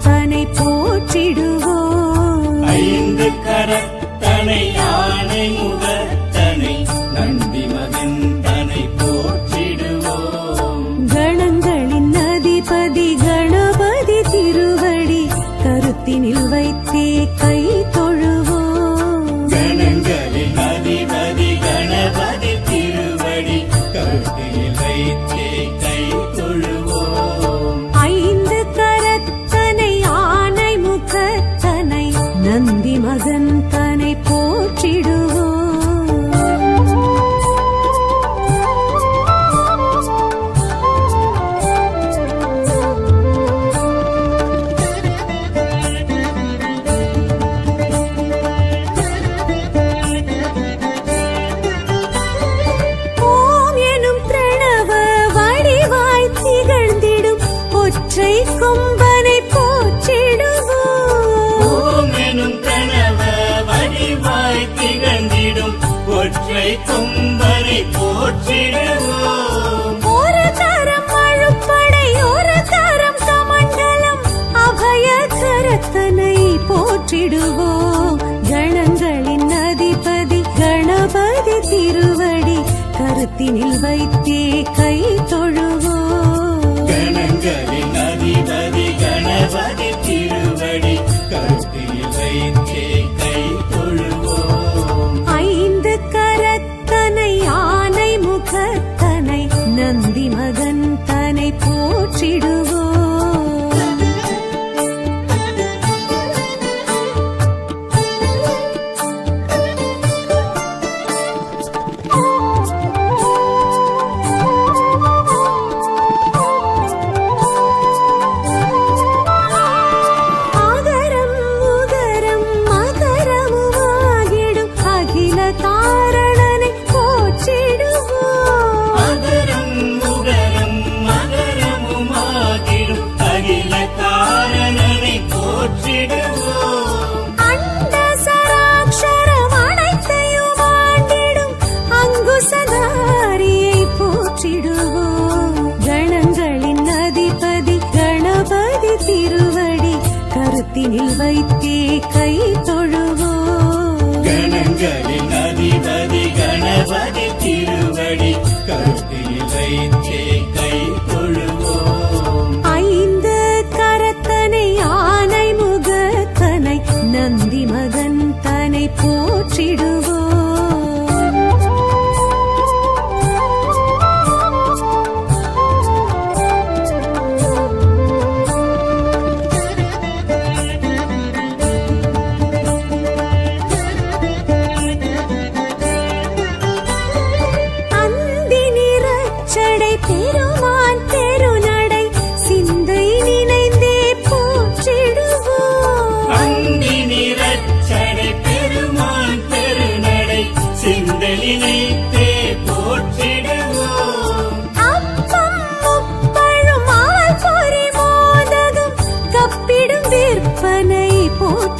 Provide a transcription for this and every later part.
தனை போற்றிடுவோம். ஐந்து கரத்தனை யானை முகர் அவனி திருவடி கருத்தில் வைத்தே.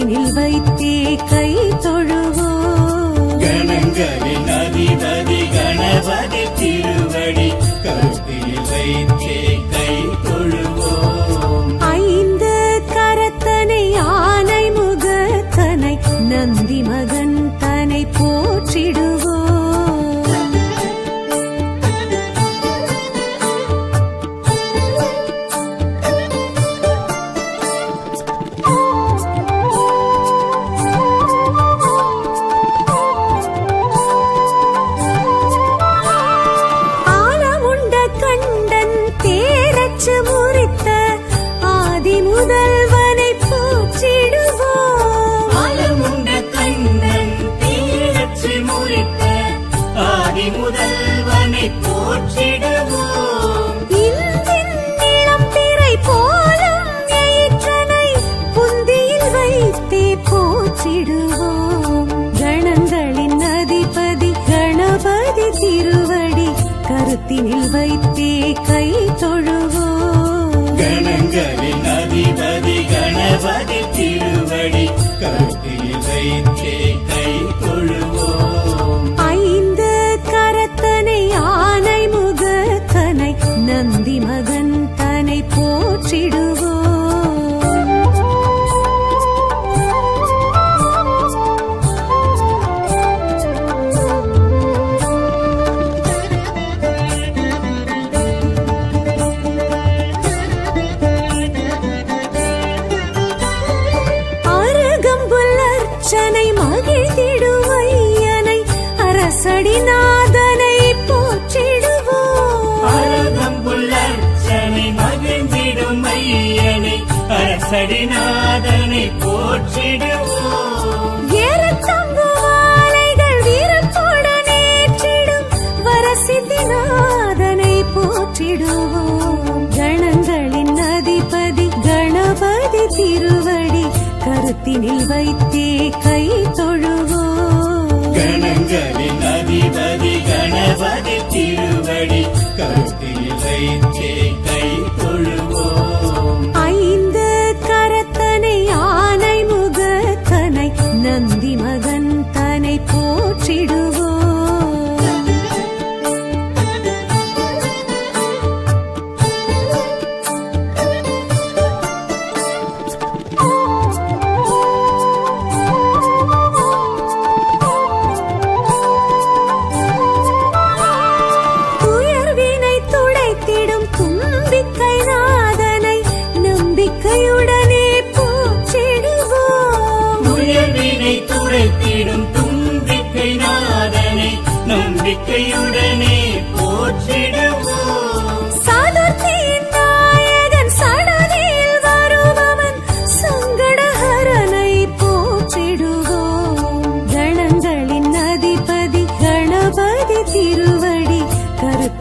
கரத்தினில் வைத்தே கை தொழுவோ கணங்களின் அதிபதி கணபதி திருவடி கருத்தில் வைத்தே கை தொழுவோம். ஐந்து கரத்தனை ஆனை முகத்தனை நந்தி மகன் உலகவின் அதிபதி கணபதி திருவடி கருத்தில் வைத்த ஆதிநாதனை போற்றிடுவோம். ஏறத்தங்குவாலைகள் வீரத்தோடன் ஏற்றிடும் வரசித்திநாதனை போற்றிடுவோம். கணங்களின் அதிபதி கணபதி வைத்தே கை தொழுவோம். கணங்களின் அதிபதி கணபதி திருவடி கருத்தினில் வைத்தே கை தொழுவோம். சிடு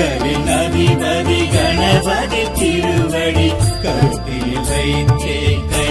கருங்களின் அதிபதி கணபதி திருவடி கருத்தில் வைத்தே கை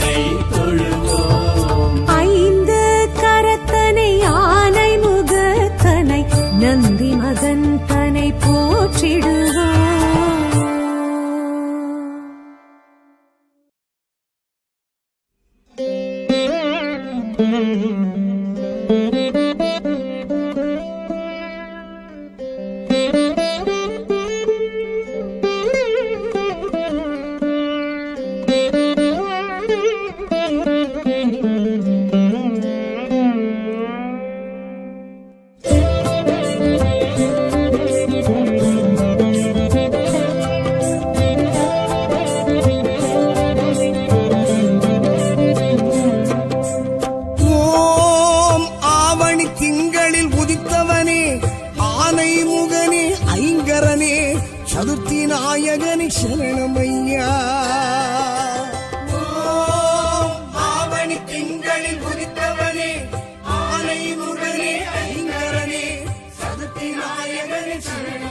திங்களில் குதித்தவனே ஆலை முகனே ஐங்கரனே சதுர்த்தி நாயகனே சரணம்.